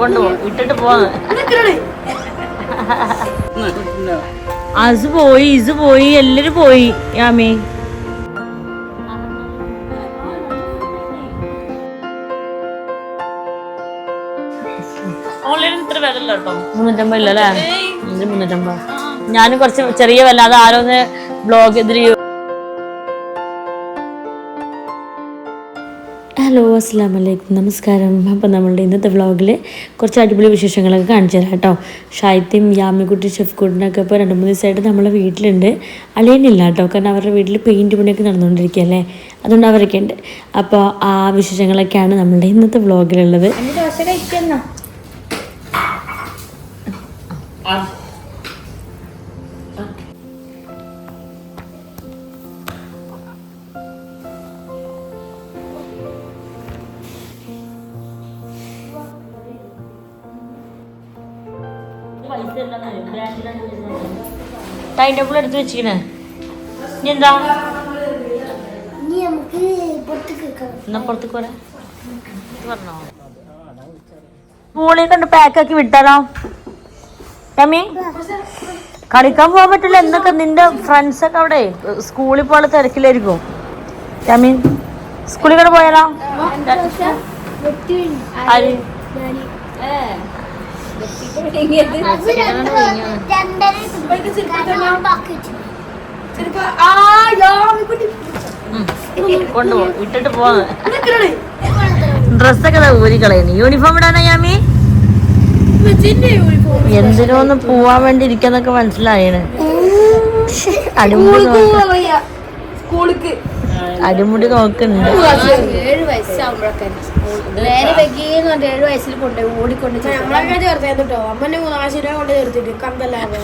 കൊണ്ടുപോകും. ഇട്ടിട്ട് പോവാന്ന് അസ് പോയി ഇസ് പോയി എല്ലാരും പോയി. യാമി. മുന്നൂറ്റമ്പത് ഇല്ല മുന്നൂറ്റമ്പത്. ഞാനും കുറച്ച് ചെറിയ വല്ലാതെ അത് ആരോന്ന് ബ്ലോഗ് ഇതിൽ ഹലോ അസ്സാം വലൈക്കും നമസ്കാരം. അപ്പോൾ നമ്മളുടെ ഇന്നത്തെ വ്ളോഗിൽ കുറച്ച് അടിപൊളി വിശേഷങ്ങളൊക്കെ കാണിച്ചു തരാം കേട്ടോ. ഷായത്തും യാമിക്കുട്ടി ഷെഫ്കുട്ടിനൊക്കെ ഇപ്പോൾ രണ്ട് മൂന്ന് ദിവസമായിട്ട് നമ്മളെ വീട്ടിലുണ്ട്. അളിയനില്ല കേട്ടോ. കാരണം അവരുടെ വീട്ടിൽ പെയിന്റ് പണിയൊക്കെ നടന്നുകൊണ്ടിരിക്കുകയല്ലേ അതുകൊണ്ട് അവരൊക്കെ ഉണ്ട്. അപ്പോൾ ആ വിശേഷങ്ങളൊക്കെയാണ് നമ്മളുടെ ഇന്നത്തെ വ്ളോഗിലുള്ളത്. ദോശ കഴിക്കുന്നോ ടൈം ടേബിൾ എടുത്ത് വെച്ചിരിക്കണേ. ഇനി എന്താ? എന്നാ പുറത്തേക്ക് പോരാ? പറഞ്ഞോ? മോളെ കണ്ട് പാക്കാക്കി വിട്ടാലോ രമി കളിക്കാൻ പോകാൻ പറ്റില്ല. എന്നൊക്കെ നിന്റെ ഫ്രണ്ട്സ് ഒക്കെ അവിടെ? സ്കൂളിൽ പോലെ തിരക്കിലായിരിക്കും. രമി സ്കൂളിൽ കണ്ട് പോയാലോ? ആര്? കൊണ്ടുപോകും ഇട്ടിട്ട് പോവാ. ഡ്രസ്സൊക്കെ ഊരി കളയുന്നു യൂണിഫോം ഇടാനാ യാമി? എന്തിനോന്ന് പോവാൻ വേണ്ടി ഇരിക്കുന്നൊക്കെ മനസ്സിലായാണ് അടിമുടി അടിമുടി നോക്കുന്നുണ്ട്. വയസ്സാകുമ്പോഴൊക്കെ നേരെ വെക്കിന്ന് ഏഴ് വയസ്സിൽ കൊണ്ടുപോയി ഓടിക്കൊണ്ട് നമ്മളൊക്കെ ചേർത്തായിരുന്നു കേട്ടോ. അമ്മനെ മൂന്നാം ശരി കൊണ്ട് ചേർത്തിട്ട് കന്തല്ലാതെ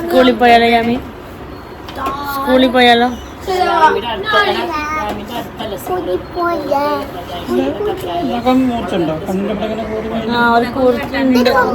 സ്കൂളിൽ പോയാലോ യാമി? സ്കൂളിൽ പോയാലോ? ആ ഒരു കുറിച്ചുണ്ട് ആ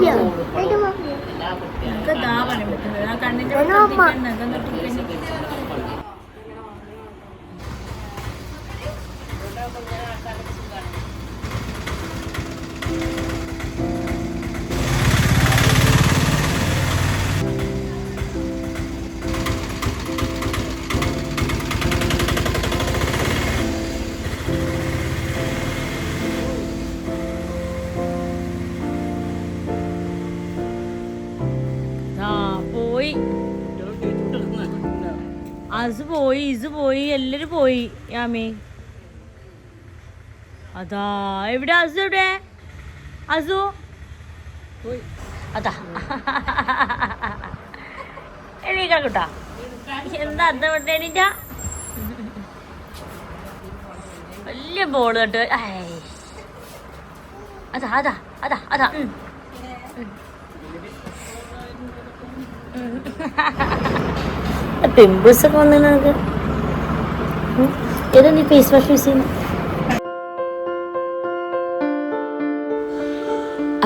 അസ് പോയി ഇത് പോയി എല്ലാരും പോയി. യാമി. അതാ എവിടെ അസു എവിടെ? അസു? അതാ. എണീക്കാ കൂട്ടാ. എന്താ അന്ത എണീറ്റ? വലിയ ബോൾ കേട്ട്. അതാ അതാ അതാ അതാ. ഉം. പിമ്പിൾസ് ഒക്കെ വന്നു നമുക്ക് ഏതാ നീ ഫേസ് വാഷ് യൂസ് ചെയ്യുന്നത്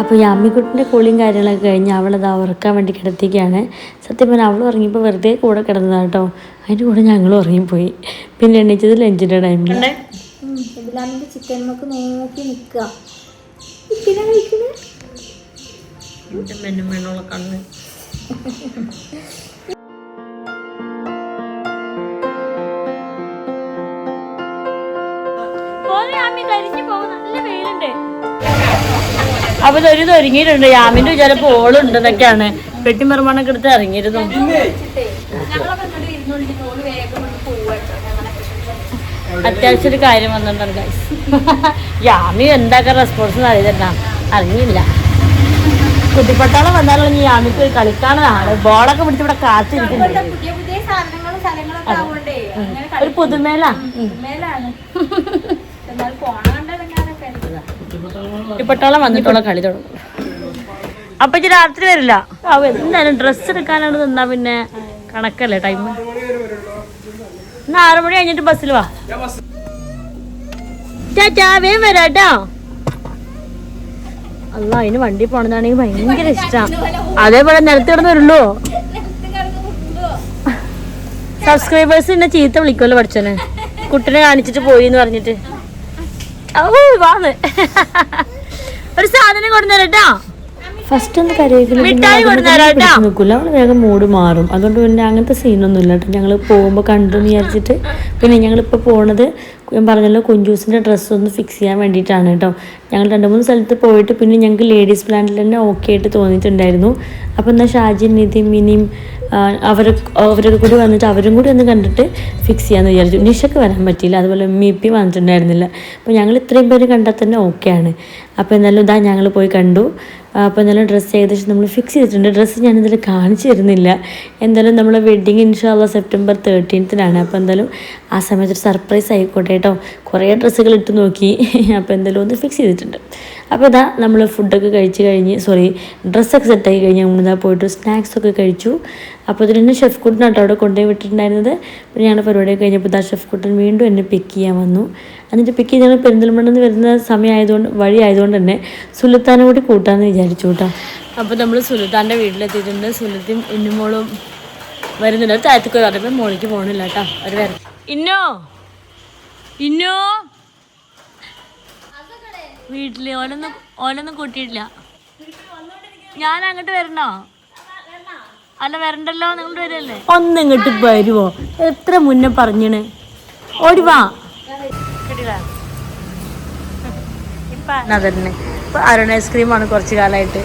അപ്പോൾ ഈ അമ്മിക്കുട്ടിന്റെ കുളിയും കാര്യങ്ങളൊക്കെ കഴിഞ്ഞ് അവളത് ഉറക്കാൻ വേണ്ടി കിടത്തിക്കുകയാണ് സത്യം പറഞ്ഞാൽ അവൾ ഉറങ്ങിയപ്പോൾ വെറുതെ കൂടെ കിടന്നതാണ് കേട്ടോ അതിന്റെ കൂടെ ഞങ്ങളും ഉറങ്ങിപ്പോയി പിന്നെ എണീച്ചത് ലഞ്ചിന്റെ ടൈമിൽ ഇതിലാണെങ്കിൽ ചിക്കൻ നമുക്ക് നോക്കി നിൽക്കുക കണ്ണ് അപ്പൊ ഒരു ഒരുങ്ങിയിട്ടുണ്ട് യാമിന്റെ ചിലപ്പോ ഓളുണ്ട് എന്നൊക്കെയാണ് നിർമ്മാണം എടുത്ത് ഇറങ്ങിയിരുന്നു. അത്യാവശ്യം ഒരു കാര്യം വന്നിട്ടുണ്ട് ഗൈസ് യാമി എന്താക്കാൻ റെസ്പോൺസ് അറിയില്ല അറിഞ്ഞില്ല. കുട്ടിപ്പട്ടാളം വന്നാലും ഈ യാമിക്ക് കളിക്കാനാണ് ബോളൊക്കെ പിടിച്ച് ഇവിടെ കാത്തിരിക്കുന്നുണ്ട്. ഒരു പുതുമേല കുട്ടിപ്പട്ടാളം വന്നിട്ടുള്ള കളി തുടങ്ങും. അപ്പൊ ഇജ്ജ് രാത്രി വരില്ല? എന്തായാലും ഡ്രസ്സ് എടുക്കാനാണ് നിന്നാ പിന്നെ കണക്കല്ലേ ടൈം എന്നാ ആറു മണി കഴിഞ്ഞിട്ട് ബസ്സിൽ വാ. ചാച്ചാ വേഗം വരാട്ടോ അല്ല അതിന് വണ്ടി പോണതാണെങ്കിൽ ഭയങ്കര ഇഷ്ടം. അതേപോലെ നിലത്ത് കിടന്ന് വരുള്ളൂ. സബ്സ്ക്രൈബേഴ്സ് എന്നെ ചീത്ത വിളിക്കുമല്ലോ പഠിച്ചോനെ. കുട്ടിനെ കാണിച്ചിട്ട് പോയി എന്ന് പറഞ്ഞിട്ട്. വാന്ന് ഒരു സാധനം കൊണ്ടുവരട്ടോ. ഫസ്റ്റ് ഒന്ന് നിൽക്കില്ല അവൾ വേഗം മൂഡ് മാറും. അതുകൊണ്ട് പിന്നെ അങ്ങനത്തെ സീനൊന്നും ഇല്ല കേട്ടോ. ഞങ്ങൾ പോകുമ്പോൾ കണ്ടു എന്ന് വിചാരിച്ചിട്ട്. പിന്നെ ഞങ്ങളിപ്പോൾ പോണത് ഞാൻ പറഞ്ഞല്ലോ കുഞ്ചൂസിന്റെ ഡ്രസ്സ് ഒന്ന് ഫിക്സ് ചെയ്യാൻ വേണ്ടിയിട്ടാണ് കേട്ടോ. ഞങ്ങൾ രണ്ട് മൂന്ന് സ്ഥലത്ത് പോയിട്ട് പിന്നെ ഞങ്ങൾക്ക് ലേഡീസ് പ്ലാന്റിൽ തന്നെ ഓക്കെ ആയിട്ട് തോന്നിയിട്ടുണ്ടായിരുന്നു. അപ്പോൾ എന്നാൽ ഷാജി നിധി മിനിയും അവരൊക്കെ അവരൊക്കെ കൂടി വന്നിട്ട് അവരും കൂടി ഒന്ന് കണ്ടിട്ട് ഫിക്സ് ചെയ്യാമെന്ന് വിചാരിച്ചു. നിഷക്ക് വരാൻ പറ്റിയില്ല. അതുപോലെ ഉമ്മി ഇപ്പി വന്നിട്ടുണ്ടായിരുന്നില്ല. അപ്പോൾ ഞങ്ങൾ ഇത്രയും പേര് കണ്ടാൽ തന്നെ ഓക്കെയാണ് അപ്പോൾ എന്നാലും ഇതാ ഞങ്ങൾ പോയി കണ്ടു. അപ്പോൾ എന്തായാലും ഡ്രസ്സ് ഏകദേശം നമ്മൾ ഫിക്സ് ചെയ്തിട്ടുണ്ട്. ഡ്രസ്സ് ഞാനിതിൽ കാണിച്ചു തരുന്നില്ല. എന്തായാലും നമ്മളെ വെഡ്ഡിങ് ഇൻഷാല്ല സെപ്റ്റംബർ തേർട്ടീൻത്തിനാണ് അപ്പോൾ എന്തായാലും ആ സമയത്ത് ഒരു സർപ്രൈസ് ആയിക്കോട്ടെ കേട്ടോ കുറേ ഡ്രസ്സുകൾ ഇട്ട് നോക്കി. അപ്പോൾ എന്തായാലും ഒന്ന് ഫിക്സ് ചെയ്തിട്ടുണ്ട്. അപ്പോൾ ഇതാ നമ്മൾ ഫുഡൊക്കെ കഴിച്ച് കഴിഞ്ഞ് സോറി ഡ്രസ്സൊക്കെ സെറ്റായി കഴിഞ്ഞ് നമ്മളിതാ പോയിട്ട് സ്നാക്സ് ഒക്കെ കഴിച്ചു. അപ്പോൾ തന്നെ ഷെഫ് കുട്ടനാട്ടോ അവിടെ കൊണ്ടുപോയി വിട്ടിട്ടുണ്ടായിരുന്നത്. പിന്നെ ഞങ്ങളുടെ പരിപാടിയൊക്കെ കഴിഞ്ഞപ്പോൾ ഇതാ ഷെഫ് കുട്ടൻ വീണ്ടും എന്നെ പിക്ക് ചെയ്യാൻ വന്നു. എന്നിട്ട് പിക്ക് ഞങ്ങൾ പെരിന്തൽമണ്ണെന്ന് വരുന്ന സമയമായതുകൊണ്ട് വഴി ആയതുകൊണ്ട് തന്നെ സുലത്താനും കൂടി കൂട്ടാമെന്ന് വിചാരിച്ചു കേട്ടോ. അപ്പോൾ നമ്മൾ സുലത്താന്റെ വീട്ടിലെത്തിയിട്ടുണ്ട്. സുലത്തും ഇന്നുമോളും വരുന്നുണ്ട്. ഒരു താഴത്തേക്ക് പറഞ്ഞപ്പോൾ മോളിക്ക് പോകണില്ല കേട്ടോ. അവർ വരും ഇന്നോ? ഇന്നോ? വീട്ടിൽ ഓലൊന്നും ഓലൊന്നും കൂട്ടിയിട്ടില്ല. ഞാൻ അങ്ങോട്ട് വരണോ? അല്ല വരണ്ടല്ലോ. നിങ്ങൾ വരല്ലേ? ഒന്നിങ്ങോട്ട് വരുവോ? എത്ര മുന്നേ പറഞ്ഞണ് ഓടി വാ. അതന്നെ. ഇപ്പൊ അരുൺ ഐസ്ക്രീമാണ് കുറച്ച് കാലമായിട്ട്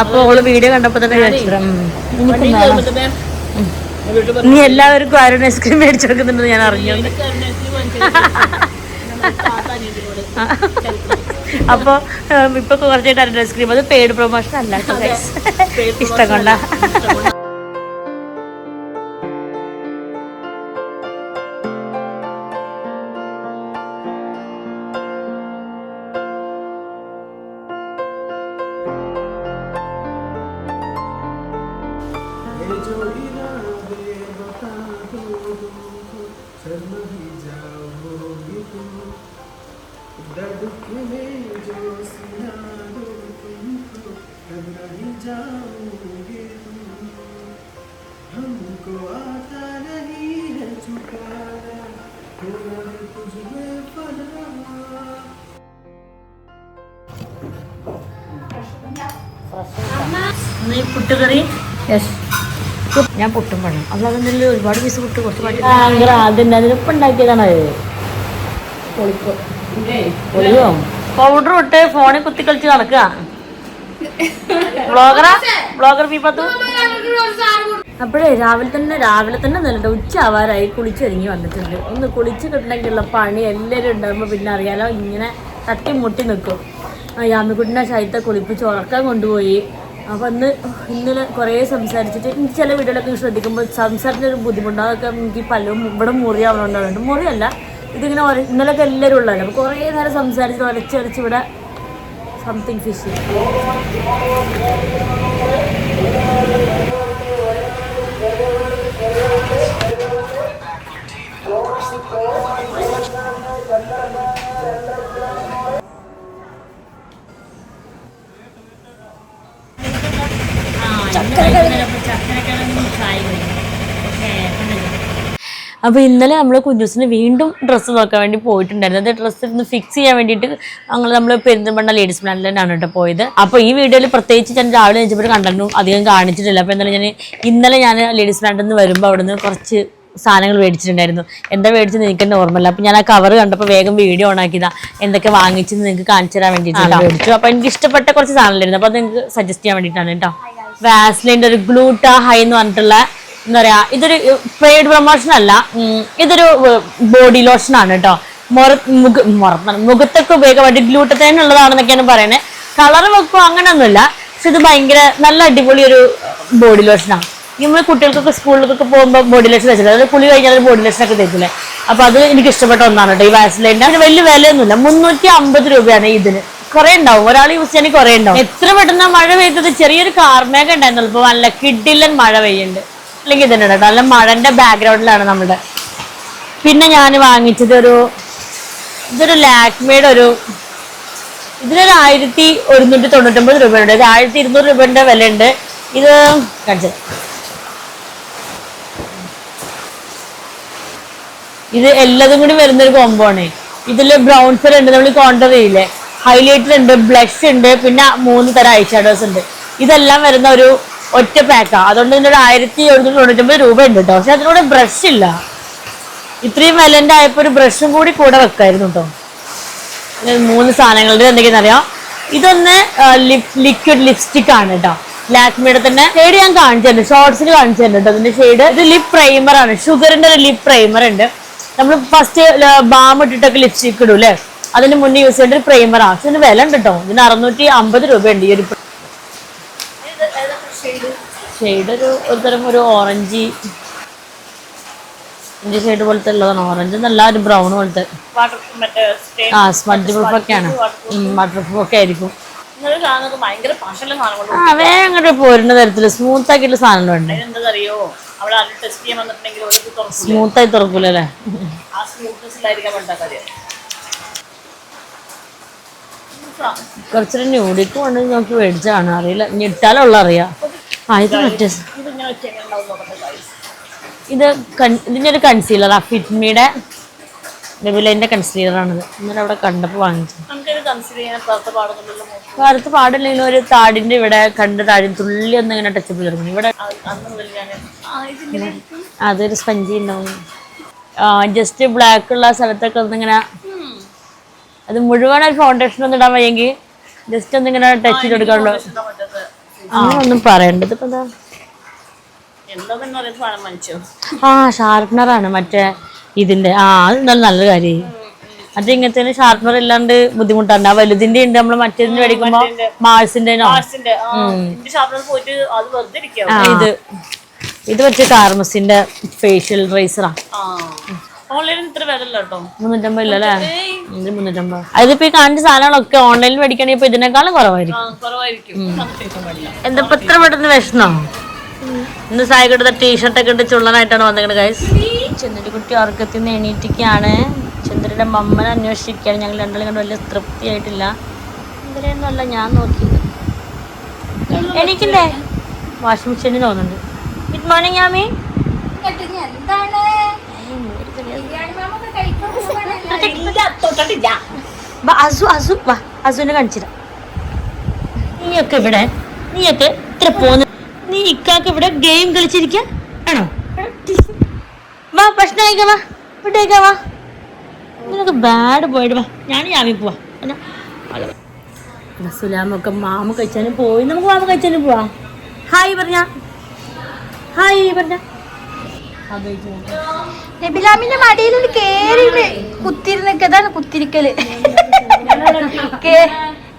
അപ്പൊ ഓൾ വീഡിയോ കണ്ടപ്പോ തന്നെ നീ എല്ലാവർക്കും അരുൺ ഐസ്ക്രീം മേടിച്ചു കൊടുക്കുന്നുണ്ടെന്ന് ഞാൻ അറിഞ്ഞു. അപ്പൊ ഇപ്പൊ കുറച്ചായിട്ട് അരുൺ ഐസ്ക്രീം അത് പെയ്ഡ് പ്രൊമോഷൻ അല്ല കേട്ടോ guys. ഇഷ്ടം കൊണ്ടാ हमको आता नहीं है छुपाना थोड़ा है तुझमें फना നീ പുട്ടുകറി ഞാൻ പൊട്ടും പണം അപ്പോൾ അതിന്റെ ഒരുപാട് പീസ് പൊട്ട് കുറച്ച് ഭയങ്കര ആദ്യം അതിനിപ്പം ഉണ്ടാക്കിയതാണ് പൗഡർ ഇട്ട് ഫോണിൽ കുത്തി കളിച്ച് നടക്കുക. ബ്ലോഗറാ ബ്ലോഗർ പീപ്പത്തു അപ്പോഴേ രാവിലെ തന്നെ രാവിലെ തന്നെ നല്ല ഉച്ച ആവാറായി കുളിച്ചൊരുങ്ങി വന്നിട്ടുണ്ട്. ഒന്ന് കുളിച്ച് കിട്ടണമെങ്കിലുള്ള പണി എല്ലാവരും ഉണ്ടാകുമ്പോൾ പിന്നെ അറിയാലോ ഇങ്ങനെ തട്ടി മുട്ടി നിൽക്കും. ആ യാമിക്കുട്ടിനെ ശൈത്തെ കുളിപ്പിച്ച് ഉറക്കാൻ കൊണ്ടുപോയി. അപ്പം അന്ന് ഇന്നലെ കുറേ സംസാരിച്ചിട്ട് എനിക്ക് ചില വീടുകളൊക്കെ ശ്രദ്ധിക്കുമ്പോൾ സംസാരിച്ച ഒരു ബുദ്ധിമുട്ട് അതൊക്കെ എനിക്ക് പലരും ഇവിടെ മുറിയാവണമെന്നുണ്ട് മുറിയല്ല ഇതിങ്ങനെ ഒര- ഇന്നലെയൊക്കെ എല്ലാവരും ഉള്ളതല്ല? അപ്പോൾ കുറേ നേരം സംസാരിച്ച് ഒരച്ചൊരച്ച് ഇവിടെ സംതിങ് ഫിഷ് അപ്പോൾ ഇന്നലെ നമ്മൾ കുഞ്ഞൂസിന് വീണ്ടും ഡ്രസ്സ് നോക്കാൻ വേണ്ടി പോയിട്ടുണ്ടായിരുന്നു. അത് ഡ്രസ്സ് ഒന്ന് ഫിക്സ് ചെയ്യാൻ വേണ്ടിയിട്ട് ഞങ്ങൾ നമ്മൾ പെരിന്തൽമണ്ണ ലേഡീസ് പ്ലാനിലാണ് കേട്ടോ പോയത്. അപ്പോൾ ഈ വീഡിയോയിൽ പ്രത്യേകിച്ച് ഞാൻ രാവിലെ വെച്ചപ്പോൾ കണ്ടു അധികം കാണിച്ചിട്ടില്ല. അപ്പോൾ എന്നാലും ഞാൻ ഇന്നലെ ഞാൻ ലേഡീസ് പ്ലാനിൽ നിന്ന് വരുമ്പോൾ അവിടെ നിന്ന് കുറച്ച് സാധനങ്ങൾ മേടിച്ചിട്ടുണ്ടായിരുന്നു. എന്താ മേടിച്ചത് എനിക്ക് ഓർമ്മയില്ല. അപ്പോൾ ഞാൻ ആ കവർ കണ്ടപ്പോൾ വേഗം വീഡിയോ ഓൺ ആക്കിയതാ. എന്തൊക്കെ വാങ്ങിച്ചെന്ന് നിങ്ങൾക്ക് കാണിച്ചു തരാൻ വേണ്ടിയിട്ട് മേടിച്ചു. അപ്പോൾ എനിക്ക് ഇഷ്ടപ്പെട്ട കുറച്ച് സാധനങ്ങളായിരുന്നു അപ്പോൾ അത് നിങ്ങൾക്ക് സജസ്റ്റ് ചെയ്യാൻ വേണ്ടിയിട്ടാണ് കേട്ടോ. വാസ്ലിന്റെ ഒരു ഗ്ലൂട്ട ഹൈ എന്ന് പറഞ്ഞിട്ടുള്ള എന്താ പറയാ ഇതൊരു പെയ്ഡ് പ്രൊമോഷൻ അല്ല ഇതൊരു ബോഡി ലോഷൻ ആണ് കേട്ടോ മുറ മുഖ മുറ മുഖത്തൊക്കെ ഉപയോഗിക്കാൻ വേണ്ടി ഗ്ലൂട്ടത്തേൻ ഉള്ളതാണെന്നൊക്കെയാണ് പറയുന്നത് കളർ വെക്കുക അങ്ങനെയൊന്നുമില്ല പക്ഷെ ഇത് ഭയങ്കര നല്ല അടിപൊളി ഒരു ബോഡി ലോഷനാണ് നമ്മൾ കുട്ടികൾക്കൊക്കെ സ്കൂളിലൊക്കെ പോകുമ്പോൾ ബോഡി ലോഷൻ വെച്ചില്ല അതായത് കുളി കഴിഞ്ഞാൽ ബോഡി ലോഷനൊക്കെ തയ്ക്കില്ലേ തേക്കില്ലേ അപ്പൊ അത് എനിക്ക് ഇഷ്ടപ്പെട്ട ഒന്നാണ് കേട്ടോ ഈ വാസ്ലൈന്റെ അതിന് വലിയ വിലയൊന്നുമില്ല മുന്നൂറ്റി അമ്പത് രൂപയാണ് ഇതിന്. കുറെ ഉണ്ടാവും. ഒരാൾ യൂസ് ചെയ്യാണെങ്കിൽ കുറെ ഉണ്ടാവും. എത്ര പെട്ടെന്ന് മഴ പെയ്തത്? ചെറിയൊരു കാർമേഘ ഉണ്ടായിരുന്നു ഇപ്പൊ നല്ല കിഡില്ലൻ മഴ പെയ്യുന്നുണ്ട്. അല്ലെങ്കിൽ ഇതുണ്ട് കേട്ടോ. നല്ല മഴന്റെ ബാക്ക്ഗ്രൗണ്ടിലാണ് നമ്മുടെ പിന്നെ ഞാൻ വാങ്ങിച്ചത് ഒരു ഇതൊരു ലാക്മേഡ് ഒരു ഇതിനൊരു ആയിരത്തി ഒരുന്നൂറ്റി തൊണ്ണൂറ്റൊമ്പത് രൂപയുണ്ട്. ഇത് ആയിരത്തി ഇരുന്നൂറ് രൂപയുടെ വിലയുണ്ട്. ഇത് കാണിച്ചത് ഇത് എല്ലാതും കൂടി വരുന്നൊരു കോംബോ ആണ്. ഇതിൽ ബ്രൗൺസർ ഉണ്ട്. നമ്മൾ കോണ്ടർ ചെയ്യില്ലേ? ഹൈലൈറ്റർ ഉണ്ട് ബ്ലഷ് ഉണ്ട് പിന്നെ മൂന്ന് തരം ഐ ഷാഡോസ് ഉണ്ട്. ഇതെല്ലാം വരുന്ന ഒരു ഒറ്റ പാക്കാണ് അതുകൊണ്ട് ഇതിന്റെ ഒരു ആയിരത്തി എഴുന്നൂറ്റി തൊണ്ണൂറ്റൊമ്പത് രൂപ ഉണ്ട് കേട്ടോ പക്ഷെ അതിനോട് ബ്രഷ് ഇല്ല. ഇത്രയും വിലന്റെ ആയപ്പോൾ ഒരു ബ്രഷും കൂടി കൂടെ വെക്കായിരുന്നു കേട്ടോ മൂന്ന് സാധനങ്ങളുടെ എന്തൊക്കെയാണെന്ന് അറിയാം? ഇതൊന്ന് ലിക്വിഡ് ലിപ്സ്റ്റിക് ആണ് കേട്ടോ ലാക്മിയുടെ തന്നെ ഷെയ്ഡ് ഞാൻ കാണിച്ചു ഷോർട്സിൽ കാണിച്ചു കേട്ടോ അതിന്റെ ഷെയ്ഡ് ഇത് ലിപ് പ്രൈമർ ആണ്. ഷുഗറിന്റെ ഒരു ലിപ് പ്രൈമർ ഉണ്ട്. നമ്മൾ ഫസ്റ്റ് ബാം ഇട്ടിട്ടൊക്കെ ലിപ്സ്റ്റിക് ഇടൂല്ലേ? അതിന് മുന്നേ യൂസ് ചെയ്യേണ്ട ഒരു പ്രൈമർ ആണ് പക്ഷെ ഇതിന് വില ഉണ്ട് കേട്ടോ ഇതിന് അറുന്നൂറ്റി അമ്പത് രൂപയുണ്ട് ഈ ഒരു ഷെയ്ഡ് ഒരു ഒരു തരം ഒരു ഓറഞ്ച് ഓറഞ്ച് ഷെയ്ഡ് പോലത്തെ ഉള്ളതാണ്. ഓറഞ്ച് നല്ല ഒരു ബ്രൗൺ പോലത്തെ. ആ സ്മഡ് പ്രൂഫ് ഒക്കെയാണ്. വാട്ടർ പ്രൂഫ് ഒക്കെ ആയിരിക്കും. ആ വേഗം അങ്ങോട്ട് പോരുന്ന തരത്തിൽ സ്മൂത്ത് ആക്കിയിട്ടുള്ള സാധനം ഉണ്ട് സ്മൂത്തായി സ്മൂത്ത് ആയി തുറക്കൂല അല്ലേ ആ സ്മൂത്ത്നെസ്സിലായിരിക്കാൻ വേണ്ട കാര്യം കുറച്ചൊരു ന്യൂഡിക്ക് കൊണ്ട് നോക്കി മേടിച്ചാണ് അറിയില്ല. ഇനി ഇട്ടാലുള്ള അറിയാം ആ ഇത് മറ്റേ ഇത് ഇതിന്റെ ഒരു കൺസീലർ ആ. ഫിറ്റ്മിയുടെ ബെബിലൈന്റെ കൺസീലർ ആണിത്. ഇന്നലെ അവിടെ കണ്ടപ്പോൾ വാങ്ങിച്ചു. ഭാരത്ത് പാടില്ലെങ്കിലും ഒരു താടിന്റെ ഇവിടെ കണ്ട് താടി തുള്ളി ഒന്ന് ഇങ്ങനെ ടച്ചപ്പ് ചെയ്തിരുന്നു ഇവിടെ അതൊരു സ്പഞ്ചി ഉണ്ടാവും. ജസ്റ്റ് ബ്ലാക്ക് ഉള്ള സ്ഥലത്തൊക്കെ ഒന്നിങ്ങനെ അത് മുഴുവൻ ഫൗണ്ടേഷൻ ഒന്നും ഇടാൻ വയ്യെങ്കിൽ ജസ്റ്റ് ഒന്ന് ഇങ്ങനെ ടച്ച് ചെയ്ത് കൊടുക്കാറുള്ളൂ. അങ്ങനൊന്നും അങ്ങനെ ഒന്നും പറയണ്ടത് ഇപ്പൊ ആ ഷാർപ്പനർ ആണ് മറ്റേ ഇതിന്റെ. ആ അത് എന്തായാലും നല്ല കാര്യം. അത് ഇങ്ങനത്തെ ഷാർപ്പനർ ഇല്ലാണ്ട് ബുദ്ധിമുട്ടാണ്. ആ വലുതിന്റെ ഉണ്ട്. നമ്മൾ മറ്റേതിന്റെ. മേടിക്കുമ്പോ ഇരിക്കാം ഇത്. ഇത് മറ്റേ കാർമസിന്റെ ഫേഷ്യൽ റൈസറാ ആ. ഓൺലൈനിൽ ഇത്ര വിലല്ല കേട്ടോ മുന്നൂറ്റമ്പത്. ഇല്ല അല്ലേ ഇത് മുന്നൂറ്റമ്പത് അതിപ്പോ ഈ കാണിച്ച സാധനങ്ങളൊക്കെ ഓൺലൈനിൽ മേടിക്കണേ ഇപ്പൊ ഇതിനേക്കാളും കുറവായിരിക്കും. എന്താ ഇപ്പൊ ഇത്ര പെട്ടെന്ന് വിഷമോ? ഇന്ന് സായിക്കടുത്ത ടീഷർട്ട് ഒക്കെ ഇട്ട് ചുള്ളനായിട്ടാണ് വന്നിരിക്കുന്നത് ഗൈസ് ചന്ദ്രന്റെ കുട്ടി ഉറക്കത്തിൽ നിന്ന് എണീറ്റിക്കാണ് ചന്ദ്രയുടെ മമ്മനെ അന്വേഷിക്കുകയാണ്. ഞങ്ങൾ രണ്ടാളും കണ്ട് വലിയ തൃപ്തിയായിട്ടില്ല. ആയിട്ടില്ല അല്ല ഞാൻ നോക്കിയത് എനിക്കില്ലേ? വാഷിംഗ് മെഷീനിൽ തോന്നുന്നുണ്ട്. ഗുഡ് മോർണിംഗ് ആമി എന്താണ് ബിരിയാണി മാമൊക്കെ കഴിക്കാൻ തൊട്ടിട്ടില്ല വാ, അസു അസു വാ അസുവിനെ കാണിച്ചില്ല നീയൊക്കെ ഇവിടെ നീയൊക്കെ ഇത്ര പോന്ന് നീ ഇക്കാക്ക് ഇവിടെ ഗെയിം കളിച്ചിരിക്ക? ആണോ? വാ ഭക്ഷണം കഴിക്കാം വാ ഇവിടെ വാ. നിനക്ക് ബാഡ് പോയിട്ട് വാ. ഞാൻ ഞാമി പോവാ. സുലാമൊക്കെ മാമ കഴിച്ചാലും പോയി. നമുക്ക് മാമ കഴിച്ചാലും പോവാ. ഹായ് പറഞ്ഞ. ഹായ് പറഞ്ഞ. നബിലാമിന്റെ മടിയിൽ കേറി കുത്തിരുന്നിക്ക അതാണ് കുത്തിരിക്കൽ.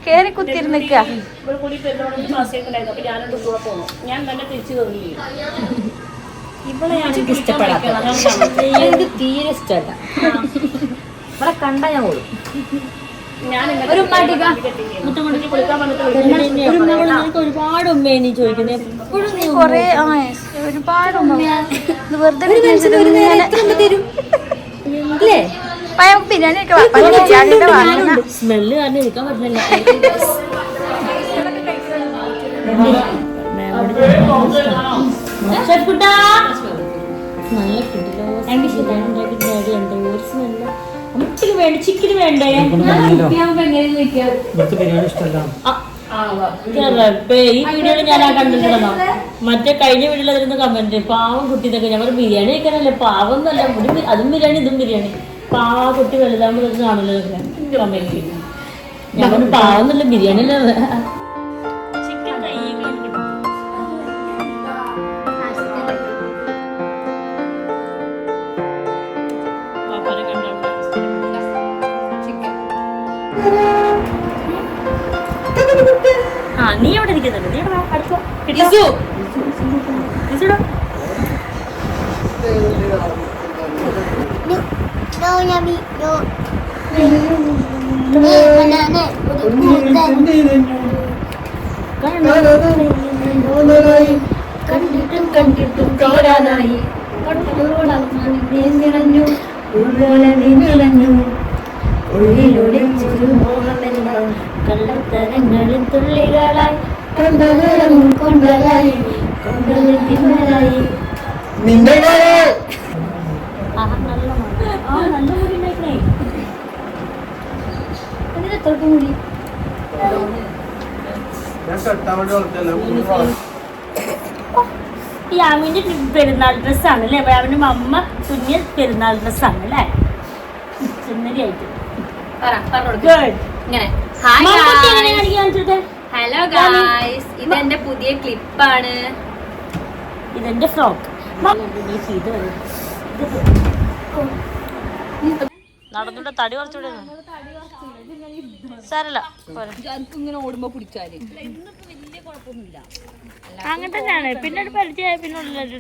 കേറി തിരിച്ചു തന്നില്ല ഇവളെയാണ് എനിക്ക് തീരെ ഇഷ്ടമല്ല. ഇവിടെ കണ്ട ഞാൻ ഓടും. ഒരുപാട് ഉമ്മയെ നീ ചോദിക്കുന്നത് എപ്പോഴും നീ കൊറേ ആ ഒരുപാട് ഉമ്മ. വെറുതെ ബിരിയാണി സ്മെല്ല് കാരണം പറ്റില്ല ഷെഫ്കുട്ടാ. നല്ല ഡാഡി എന്തോ സ്മെല്ല്. അമ്മച്ചിക്ക് വേണ്ട ചിക്കന് വേണ്ടേ? ബിരിയാണി ഇഷ്ടമല്ല. ആ, റബ്ബേ, ഈ വീഡിയോയിൽ ഞാൻ ആ കണ്ടിട്ടുണ്ടോ മറ്റേ കഴിഞ്ഞ വീഡിയോയിൽ അതിരുന്ന് കമന്റ് പാവം കുട്ടി എന്നൊക്കെ ഞങ്ങൾ ബിരിയാണി കഴിക്കാനല്ലേ പാവം എന്നല്ല അതും ബിരിയാണി ഇതും ബിരിയാണി. പാവ കുട്ടി വലുതാകുമ്പോൾ കാണുമല്ലോ കമന്റ് ഞങ്ങൾ പാവം എന്നല്ല ബിരിയാണി അല്ലേ കണ്ടിട്ടും കണ്ടിട്ടും തീരാനായി നിറഞ്ഞു. ഉൾപോലെ നിറഞ്ഞു. ഉള്ളിലൊളിച്ചൊരു മോഹമെല്ലാം കള്ളത്തരങ്ങളിൽ തുള്ളികളായി. കണ്ടകരം കൊണ്ടലായി കൊണ്ടതിൽ തിന്നലായി നിന്റെ യാമിന്റെ പെരുന്നാൾ ഡ്രസ്സാണ് അല്ലേ യാമിന്റെ മമ്മ തുന്നിയ പെരുന്നാൾ ഡ്രസ്സാണ് അല്ലേ സുന്ദരിയായിട്ട് പറ പറഞ്ഞു ഗുഡ് ഇങ്ങനെ ഹായ് എങ്ങനെ കാണിക്കാൻ ഹലോ ഗായ്സ് ഇതെന്റെ പുതിയ ക്ലിപ്പാണ് ഇതെന്റെ ഫ്രോക്ക് നടന്നിട്ട് തടി കുറച്ചുകൂടെ സാരല്ല ഇങ്ങനെ ഓടുമ്പോ പിടിച്ചാൽ അങ്ങനെ തന്നെയാണ്. പിന്നെ ഒരു പരിചയമായ പിന്നെ ഉള്ളിലായിട്ട്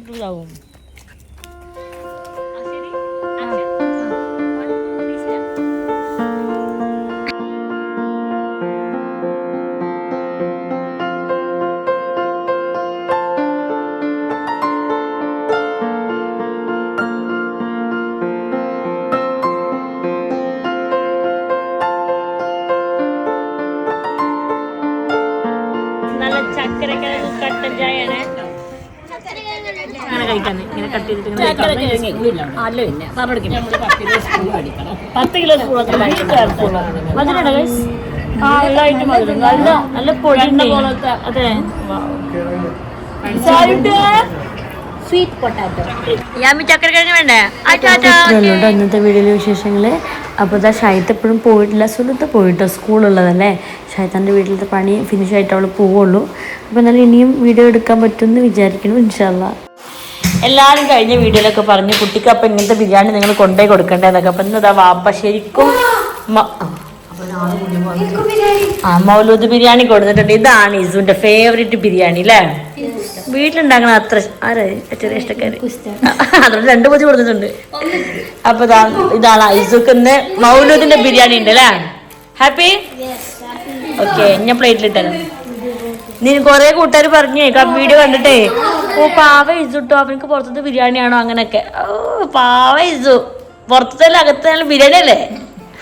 അല്ല പിന്നെ പറഞ്ഞെടുക്കണം പത്ത് കിലോ സ്പൂണൊക്കെ മധുരമാണ് ഗൈസ് ആ നല്ലതായിട്ട് മധുരം. നല്ല നല്ല അതെ. സ്വീറ്റ് പൊട്ടാറ്റോ യാമി ചക്കരക്കിഴങ്ങ് വേണ്ടേ? ഇത്രയുള്ളൂ കേട്ടോ ഇന്നത്തെ വീഡിയോയിലെ വിശേഷങ്ങൾ അപ്പോൾ ഇതാ ഷായത്ത് എപ്പോഴും പോയിട്ടില്ല. സുഹൃത്ത് പോയിട്ടോ? സ്കൂളുള്ളതല്ലേ? ഷായത്താന്റെ വീട്ടിലത്തെ പണി ഫിനിഷ് ആയിട്ട് അവൾ പോവുള്ളൂ. അപ്പോൾ എന്നാലും ഇനിയും വീഡിയോ എടുക്കാൻ പറ്റുമെന്ന് വിചാരിക്കുന്നു. ഇൻഷാല്ല എല്ലാവരും കഴിഞ്ഞ വീഡിയോയിലൊക്കെ പറഞ്ഞു കുട്ടിക്ക് അപ്പം ഇങ്ങനത്തെ ബിരിയാണി നിങ്ങൾ കൊണ്ടുപോയി കൊടുക്കണ്ടേന്നൊക്കെ അപ്പം ഇന്നതാ വാപ്പ ശരിക്കും ആ, മൗലൂദ് ബിരിയാണി കൊടുത്തിട്ടുണ്ട്. ഇതാണ് ഇസുവിന്റെ ഫേവറേറ്റ് ബിരിയാണി അല്ലേ വീട്ടിലുണ്ടാക്കണ അത്ര ആരാ ചെറിയ ഇഷ്ടക്കാര്. അതുകൊണ്ട് രണ്ടു പൂച്ച കൊടുത്തിട്ടുണ്ട്. അപ്പൊ ഇതാണ് ഇതാണ് ഐസുക്ക് മൗലൂദിന്റെ ബിരിയാണി ഉണ്ട് അല്ലേ ഹാപ്പി ഓക്കെ ഞാൻ പ്ലേറ്റിലിട്ടത് നീ കൊറേ കൂട്ടുകാർ പറഞ്ഞേ വീഡിയോ കണ്ടിട്ടേ. ഓ പാവ ഇസു കേട്ടോ അവനക്ക് പുറത്തത്തെ ബിരിയാണിയാണോ അങ്ങനൊക്കെ. ഓ പാവ ഇസു പുറത്തത്തെ അകത്തെ നല്ല ബിരിയാണി അല്ലേ?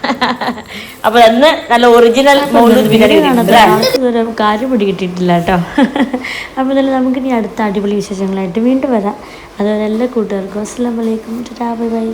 അപ്പൊ അന്ന് നല്ല ഒറിജിനൽ മൗലൂദ് ബിരിയാണി കാര്യം പിടി കിട്ടിയിട്ടില്ല കേട്ടോ. അപ്പൊ എന്തായാലും നമുക്ക് ഇനി അടുത്ത അടിപൊളി വിശേഷങ്ങളായിട്ട് വീണ്ടും വരാം. അതുപോലെ എല്ലാ കൂട്ടുകാർക്കും അസ്സാം വലൈക്കും ബൈ ബൈ.